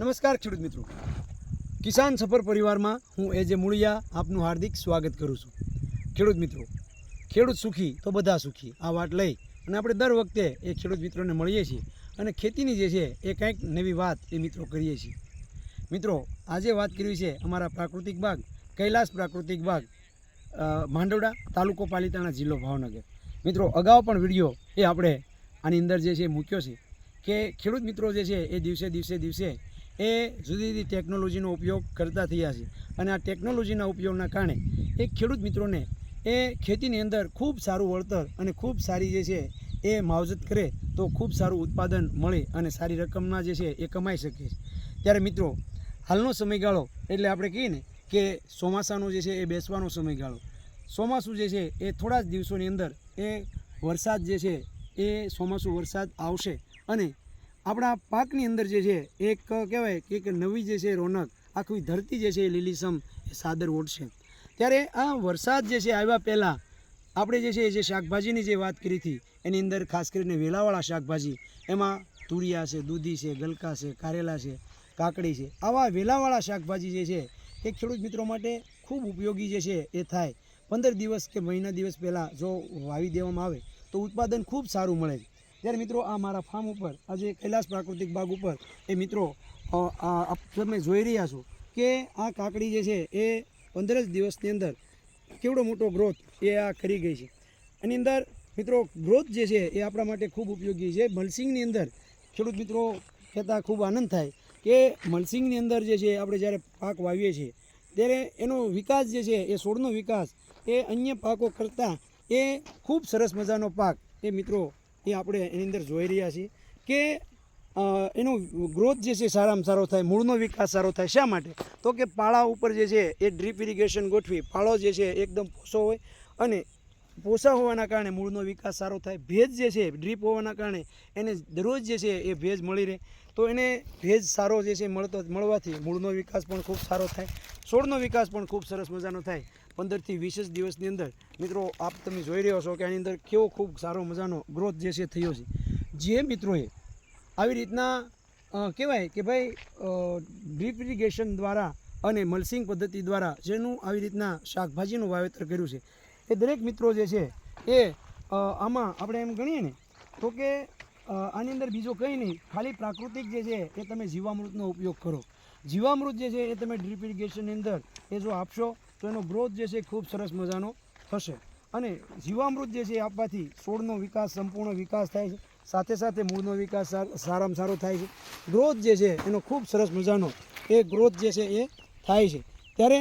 નમસ્કાર ખેડૂત મિત્રો. કિસાન સફર પરિવારમાં હું એ જે મૂળિયા આપનું હાર્દિક સ્વાગત કરું છું. ખેડૂત મિત્રો, ખેડૂત સુખી તો બધા સુખી, આ વાત લઈ અને આપણે દર વખતે એ ખેડૂત મિત્રોને મળીએ છીએ અને ખેતીની જે છે એ કંઈક નવી વાત એ મિત્રો કરીએ છીએ. મિત્રો, આજે વાત કરવી છે અમારા પ્રાકૃતિક બાગ, કૈલાસ પ્રાકૃતિક બાગ માંડવડા તાલુકો પાલિતાણા જિલ્લો ભાવનગર. મિત્રો, અગાઉ પણ વીડિયો એ આપણે આની અંદર જે છે મૂક્યો છે કે ખેડૂત મિત્રો જે છે એ દિવસે દિવસે દિવસે એ જુદી જુદી ટેકનોલોજીનો ઉપયોગ કરતા થયા છે. અને આ ટેકનોલોજીના ઉપયોગના કારણે એ ખેડૂત મિત્રોને એ ખેતીની અંદર ખૂબ સારું વળતર અને ખૂબ સારી જે છે એ માવજત કરે તો ખૂબ સારું ઉત્પાદન મળે અને સારી રકમના જે છે એ કમાઈ શકે ત્યારે મિત્રો, હાલનો સમયગાળો એટલે આપણે કહીએ ને કે ચોમાસાનો જે છે એ બેસવાનો સમયગાળો. ચોમાસું જે છે એ થોડા જ દિવસોની અંદર એ વરસાદ જે છે એ ચોમાસું વરસાદ આવશે અને આપણા પાકની અંદર જે છે, એક કહેવાય કે એક નવી જે છે રોનક, આખી ધરતી જે છે એ લીલીસમ, એ સાદર ઓઢશે ત્યારે આ વરસાદ જે છે આવ્યા પહેલાં, આપણે જે છે એ જે શાકભાજીની જે વાત કરી હતી, એની અંદર ખાસ કરીને વેલાવાળા શાકભાજી, એમાં તુરિયા છે, દૂધી છે, ગલકા છે, કારેલા છે, કાકડી છે, આવા વેલાવાળા શાકભાજી જે છે, એ ખેડૂત મિત્રો માટે ખૂબ ઉપયોગી જે છે એ થાય. પંદર દિવસ કે મહિના દિવસ પહેલાં જો વાવી દેવામાં આવે, તો ઉત્પાદન ખૂબ સારું મળે. છે ત્યારે મિત્રો આ મારા ફાર્મ ઉપર આજે કૈલાસ પ્રાકૃતિક બાગ ઉપર, એ મિત્રો તમે જોઈ રહ્યા છો કે આ કાકડી જે છે એ પંદર જ દિવસની અંદર કેવડો મોટો ગ્રોથ એ આ કરી ગઈ છે. એની અંદર મિત્રો ગ્રોથ જે છે એ આપણા માટે ખૂબ ઉપયોગી છે. મલસિંગની અંદર ખેડૂત મિત્રો કહેતા ખૂબ આનંદ થાય કે મલસિંગની અંદર જે છે આપણે જ્યારે પાક વાવીએ છીએ, ત્યારે એનો વિકાસ જે છે, એ છોડનો વિકાસ, એ અન્ય પાકો કરતાં એ ખૂબ સરસ મજાનો પાક એ મિત્રો એ આપણે એની અંદર જોઈ રહ્યા છીએ કે એનો ગ્રોથ જે છે સારામાં સારો થાય, મૂળનો વિકાસ સારો થાય શા માટે? તો કે પાળા ઉપર જે છે એ ડ્રીપ ઇરિગેશન ગોઠવી, પાળો જે છે એકદમ પોસો હોય અને પોસા હોવાના કારણે મૂળનો વિકાસ સારો થાય. ભેજ જે છે ડ્રીપ હોવાના કારણે એને દરરોજ જે છે એ ભેજ મળી રહે. તો એને ભેજ સારો જે છે મળતો, મળવાથી મૂળનો વિકાસ પણ ખૂબ સારો થાય, છોડનો વિકાસ પણ ખૂબ સરસ મજાનો થાય. પંદરથી વીસ જ દિવસની અંદર, મિત્રો, આપ તમે જોઈ રહ્યો છો કે આની અંદર કેવો ખૂબ સારો મજાનો ગ્રોથ જે છે થયો છે. જે મિત્રોએ આવી રીતના કહેવાય કે ભાઈ ડ્રીપ ઇરિગેશન દ્વારા અને મલ્સિંગ પદ્ધતિ દ્વારા જેનું આવી રીતના શાકભાજીનું વાવેતર કર્યું છે, એ દરેક મિત્રો જે છે એ આમાં આપણે એમ ગણીએ ને, તો કે આની અંદર બીજો કંઈ નહીં, ખાલી પ્રાકૃતિક જે છે એ તમે જીવામૃતનો ઉપયોગ કરો. જીવામૃત જે છે એ તમે ડ્રીપ ઇરિગેશનની અંદર એ જો આપશો તો એનો ગ્રોથ જે છે ખૂબ સરસ મજાનો થશે. અને જીવામૃત જે છે આપવાથી છોડનો વિકાસ, સંપૂર્ણ વિકાસ થાય છે. સાથે સાથે મૂળનો વિકાસ સારામાં સારો થાય છે. ગ્રોથ જે છે એનો ખૂબ સરસ મજાનો એ ગ્રોથ જે છે એ થાય છે. ત્યારે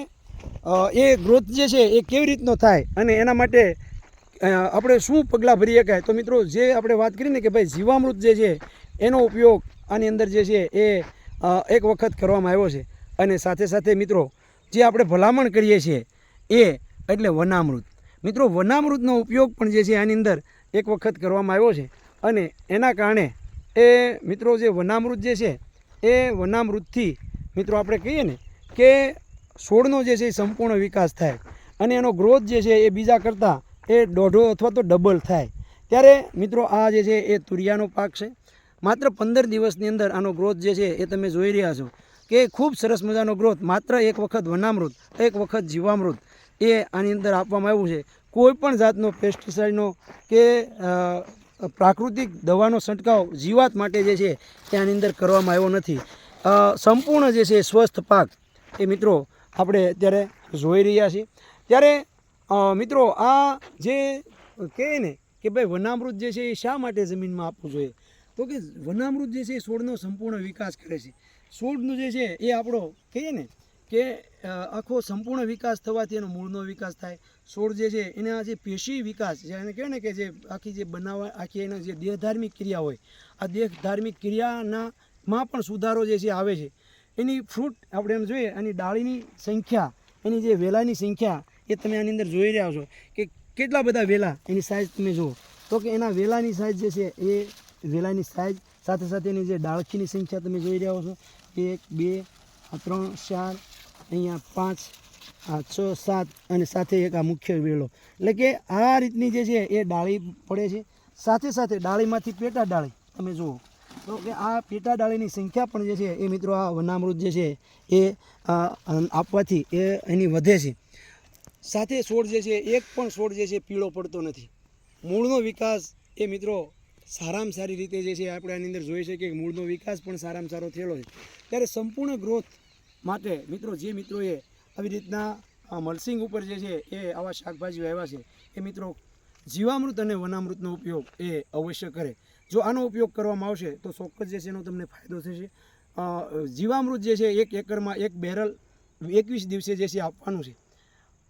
એ ગ્રોથ જે છે એ કેવી રીતનો થાય અને એના માટે આપણે શું પગલાં ભરી શકાય? તો મિત્રો, જે આપણે વાત કરી ને કે ભાઈ જીવામૃત જે છે એનો ઉપયોગ આની અંદર જે છે એ એક વખત કરવામાં આવ્યો છે. અને સાથે સાથે મિત્રો જે આપણે ભલામણ કરીએ છીએ, એ એટલે વનામૃત. મિત્રો, વનામૃતનો ઉપયોગ પણ જે છે આની અંદર એક વખત કરવામાં આવ્યો છે અને એના કારણે એ મિત્રો જે વનામૃત જે છે, એ વનામૃતથી મિત્રો આપણે કહીએ ને કે છોડનો જે છે એ સંપૂર્ણ વિકાસ થાય અને એનો ગ્રોથ જે છે એ બીજા કરતાં એ દોઢો અથવા તો ડબલ થાય. ત્યારે મિત્રો, આ જે છે એ તુરિયાનો પાક છે. માત્ર પંદર દિવસની અંદર આનો ગ્રોથ જે છે એ તમે જોઈ રહ્યા છો. કે ખૂબ સરસ મજાનો ગ્રોથ, માત્ર એક વખત વનામૃત, એક વખત જીવામૃત એ આની અંદર આપવામાં આવ્યું છે. કોઈ પણ જાતનો પેસ્ટિસાઇડનો કે પ્રાકૃતિક દવાનો છંટકાવ જીવાત માટે જે છે એ આની અંદર કરવામાં આવ્યો નથી. સંપૂર્ણ જે છે સ્વસ્થ પાક એ મિત્રો આપણે અત્યારે જોઈ રહ્યા છીએ. ત્યારે મિત્રો આ જે કહે ને કે ભાઈ વનામૃત જે છે એ શા માટે જમીનમાં આપવું જોઈએ? તો કે વનામૃત જે છે એ છોડનો સંપૂર્ણ વિકાસ કરે છે. છોડનું જે છે એ આપણો કહીએ ને કે આખો સંપૂર્ણ વિકાસ થવાથી એનો મૂળનો વિકાસ થાય. છોડ જે છે એના જે પેશી વિકાસ જે એને કહેવાય ને કે જે આખી જે બનાવવા આખી એના જે દેહધાર્મિક ક્રિયા હોય, આ દેહધાર્મિક ક્રિયાના માં પણ સુધારો જે છે આવે છે. એની ફ્રૂટ આપણે એમ જોઈએ એની ડાળીની સંખ્યા, એની જે વેલાની સંખ્યા એ તમે આની અંદર જોઈ રહ્યા છો કે કેટલા બધા વેલા એની સાઇઝ તમે જુઓ. તો કે એના વેલાની સાઇઝ જે છે એ વેલાની સાઇઝ સાથે સાથે એની જે ડાળખીની સંખ્યા તમે જોઈ રહ્યા છો એક, બે ત્રણ, ચાર, અહીંયા પાંચ, આ છ, સાત અને સાથે એક આ મુખ્ય વેલો. એટલે કે આ રીતની જે છે એ ડાળી પડે છે. સાથે સાથે ડાળીમાંથી પેટા ડાળી તમે જુઓ. તો કે આ પેટા ડાળીની સંખ્યા પણ જે છે એ મિત્રો આ વનામૃત જે છે એ આપવાથી એ એની વધે છે. સાથે છોડ જે છે, એક પણ છોડ જે છે પીળો પડતો નથી. મૂળનો વિકાસ એ મિત્રો સારામાં સારી રીતે જે છે આપણે આની અંદર જોઈ શકીએ કે મૂળનો વિકાસ પણ સારામાં સારો થયેલો છે. ત્યારે સંપૂર્ણ ગ્રોથ માટે મિત્રો, જે મિત્રોએ આવી રીતના મલસિંગ ઉપર જે છે એ આવા શાકભાજીઓ આવ્યા છે, એ મિત્રો જીવામૃત અને વનામૃતનો ઉપયોગ એ અવશ્ય કરે. જો આનો ઉપયોગ કરવામાં આવશે તો ચોક્કસ જે છે એનો તમને ફાયદો થશે. જીવામૃત જે છે એક એકરમાં એક બેરલ એકવીસ દિવસે જે છે આપવાનું છે.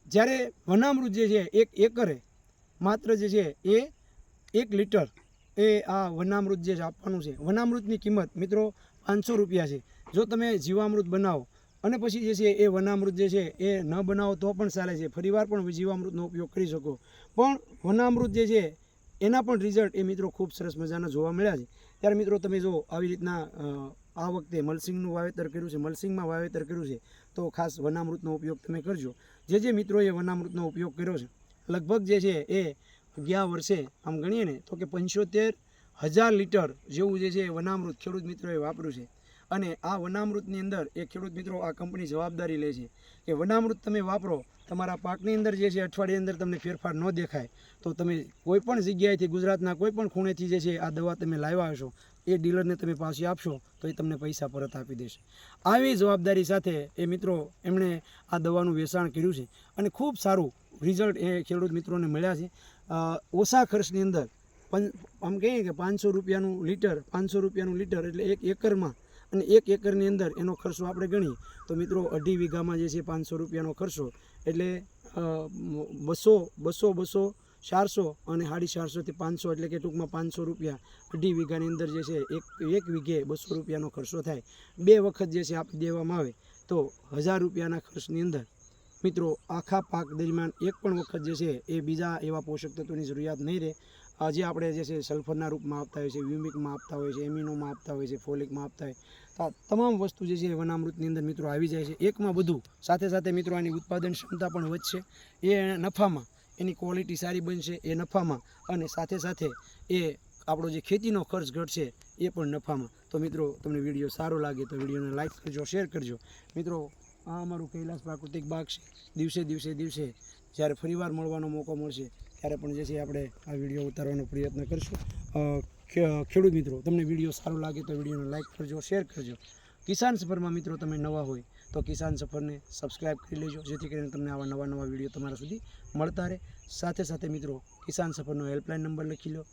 જ્યારે વનામૃત જે છે એક એકરે માત્ર જે છે એ એક લીટર એ આ વનામૃત જે આપવાનું છે, વનામૃતની કિંમત મિત્રો પાંચસો રૂપિયા છે. જો તમે જીવામૃત બનાવો અને પછી જે છે એ વનામૃત જે છે એ ન બનાવો તો પણ ચાલે છે. ફરીવાર પણ જીવામૃતનો ઉપયોગ કરી શકો. પણ વનામૃત જે છે એના પણ રિઝલ્ટ એ મિત્રો ખૂબ સરસ મજાના જોવા મળ્યા છે. ત્યારે મિત્રો તમે જો આવી રીતના આ વખતે મલસિંગનું વાવેતર કર્યું છે, મલસિંગમાં વાવેતર કર્યું છે, તો ખાસ વનામૃતનો ઉપયોગ તમે કરજો. જે જે મિત્રોએ વનામૃતનો ઉપયોગ કર્યો છે, લગભગ જે છે એ ગયા વર્ષે આમ ગણીએ ને, તો કે પંચોતેર હજાર લીટર જેવું જે છે એ વનામૃત ખેડૂત મિત્રોએ વાપર્યું છે. અને આ વનામૃતની અંદર એ ખેડૂત મિત્રો આ કંપની જવાબદારી લે છે કે વનામૃત તમે વાપરો, તમારા પાકની અંદર જે છે અઠવાડિયે અંદર તમને ફેરફાર ન દેખાય, તો તમે કોઈપણ જગ્યાએથી ગુજરાતના કોઈ પણ ખૂણેથી જે છે આ દવા તમે લાવ્યા હશો, એ ડીલરને તમે પાછી આપશો, તો એ તમને પૈસા પરત આપી દેશે. આવી જવાબદારી સાથે એ મિત્રો એમણે આ દવાનું વેચાણ કર્યું છે. અને ખૂબ સારું રિઝલ્ટ એ ખેડૂત મિત્રોને મળ્યા છે. ઓછા ખર્ચની અંદર પણ આમ કહીએ કે પાંચસો રૂપિયાનું લીટર, પાંચસો રૂપિયાનું લીટર એટલે એક એકરમાં અને એક એકરની અંદર એનો ખર્ચો આપણે ગણીએ. તો મિત્રો, અઢી વીઘામાં જે છે પાંચસો રૂપિયાનો ખર્ચો. એટલે બસો બસો બસો, ચારસો અને સાડી ચારસોથી પાંચસો એટલે કે ટૂંકમાં પાંચસો રૂપિયા અઢી વીઘાની અંદર જે છે એક એક વીઘે બસો રૂપિયાનો ખર્ચો થાય. બે વખત જે છે આપી દેવામાં આવે તો હજાર રૂપિયાના ખર્ચની અંદર મિત્રો, આખા પાક દરમિયાન એક પણ વખત જે છે એ બીજા એવા પોષક તત્વોની જરૂરિયાત નહીં રહે. આજે આપણે જે છે સલ્ફરના રૂપમાં આપતા હોય છે, વ્યુમિકમાં આપતા હોય છે, એમિનોમાં આપતા હોય છે, ફોલિકમાં આપતા હોય. આ તમામ વસ્તુ જે છે એ વનામૃતની અંદર મિત્રો આવી જાય છે. એકમાં બધું. સાથે સાથે મિત્રો આની ઉત્પાદન ક્ષમતા પણ વધશે. એ નફામાં, એની ક્વોલિટી સારી બનશે એ નફામાં. અને સાથે સાથે એ આપણો જે ખેતીનો ખર્ચ ઘટશે એ પણ નફામાં. તો મિત્રો, તમને વીડિયો સારો લાગે તો વિડીયોને લાઇક કરજો શેર કરજો. મિત્રો આ અમારું કૈલાસ પ્રાકૃતિક બાગ છે. દિવસે દિવસે દિવસે જ્યારે ફરીવાર મળવાનો મોકો મળશે, ત્યારે પણ જે છે આપણે આ વીડિયો ઉતારવાનો પ્રયત્ન કરશું. ખેડૂત મિત્રો, તમને વીડિયો સારો લાગે તો વિડીયોને લાઈક કરજો, શેર કરજો. કિસાન સફરમાં મિત્રો તમે નવા હોય તો કિસાન સફરને સબસ્ક્રાઈબ કરી લેજો, જેથી કરીને તમને આવા નવા નવા વીડિયો તમારા સુધી મળતા રહે. સાથે સાથે મિત્રો, કિસાન સફરનો હેલ્પલાઇન નંબર લખી લો.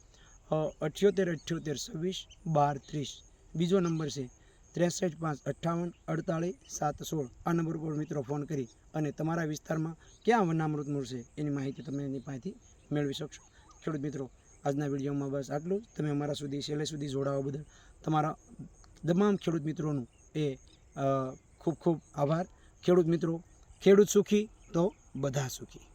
અઠ્યોતેર અઠ્યોતેર, છવ્વીસ, બાર, ત્રીસ. બીજો નંબર છે ત્રેસઠ પાંચ અઠ્ઠાવન અડતાળીસ સાત સોળ આ નંબર પર મિત્રો ફોન કરી અને તમારા વિસ્તારમાં ક્યાં વનામૃત મળશે એની માહિતી તમે એની પાસેથી મેળવી શકશો. ખેડૂત મિત્રો, આજના વિડીયોમાં બસ આટલું જ. તમે અમારા સુધી છેલ્લે સુધી જોડાવા બદલ તમારા તમામ ખેડૂત મિત્રોનું એ ખૂબ ખૂબ આભાર. ખેડૂત મિત્રો, ખેડૂત સુખી તો બધા સુખી.